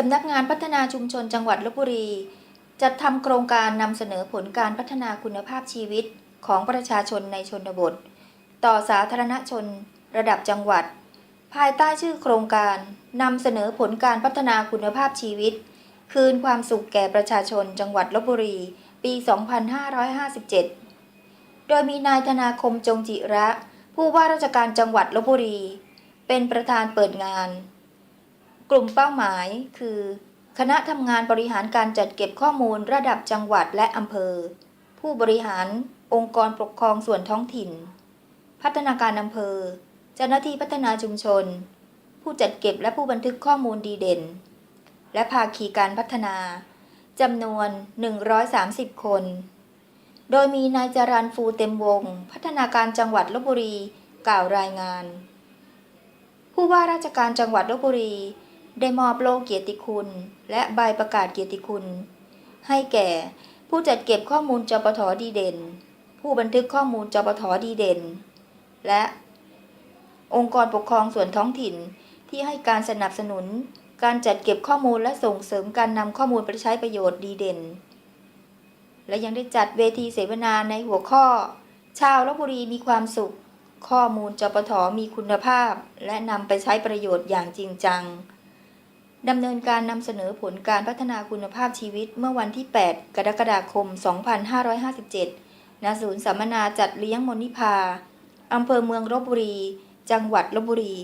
สำนักงานพัฒนาชุมชนจังหวัดลบบุรี จัดทำโครงการนำเสนอผลการพัฒนาคุณภาพชีวิตของประชาชนในชนบท ต่อสาธารณชน ระดับจังหวัด ภายใต้ชื่อโครงการนำเสนอผลการพัฒนาคุณภาพชีวิต คืนความสุขแก่ประชาชนจังหวัดลบบุรี ปี 2557 โดยมีนายธนาคมจงจิระ ผู้ว่าราชการจังหวัดลบบุรี เป็นประธานเปิดงาน กลุ่มเป้าหมายคือ คณะทำงานบริหารการจัดเก็บข้อมูลระดับจังหวัดและอำเภอ ผู้บริหาร องค์กรปกครองส่วนท้องถิ่น พัฒนาการอำเภอ เจ้าหน้าที่พัฒนาชุมชน ผู้จัดเก็บและผู้บันทึกข้อมูลดีเด่น และภาคีการพัฒนาจำนวน 130 คน โดยมีนายจรันฟูเต็มวง พัฒนาการจังหวัดลบบุรีกล่าวรายงาน ผู้ว่าราชการจังหวัดลบบุรี ได้มอบโล่เกียรติคุณ และใบประกาศเกียรติคุณ ให้แก่ผู้จัดเก็บข้อมูลจปทดีเด่น ผู้บันทึกข้อมูลจปทดีเด่น และองค์กรปกครองส่วนท้องถิ่นที่ให้การสนับสนุน การจัดเก็บข้อมูลและส่งเสริมการนำข้อมูลไปใช้ประโยชน์ดีเด่น และยังได้จัดเวทีเสวนาในหัวข้อ ชาวลบบุรีมีความสุข ข้อมูลจปทมีคุณภาพ และนำไปใช้ประโยชน์อย่างจริงจัง ดำเนินการนำเสนอผลการพัฒนาคุณภาพชีวิตเมื่อวันที่ 8 กรกฎาคม 2557 ณ ศูนย์สัมมนาจัดเลี้ยงมนิพา อำเภอเมืองลบบุรี จังหวัดลบบุรี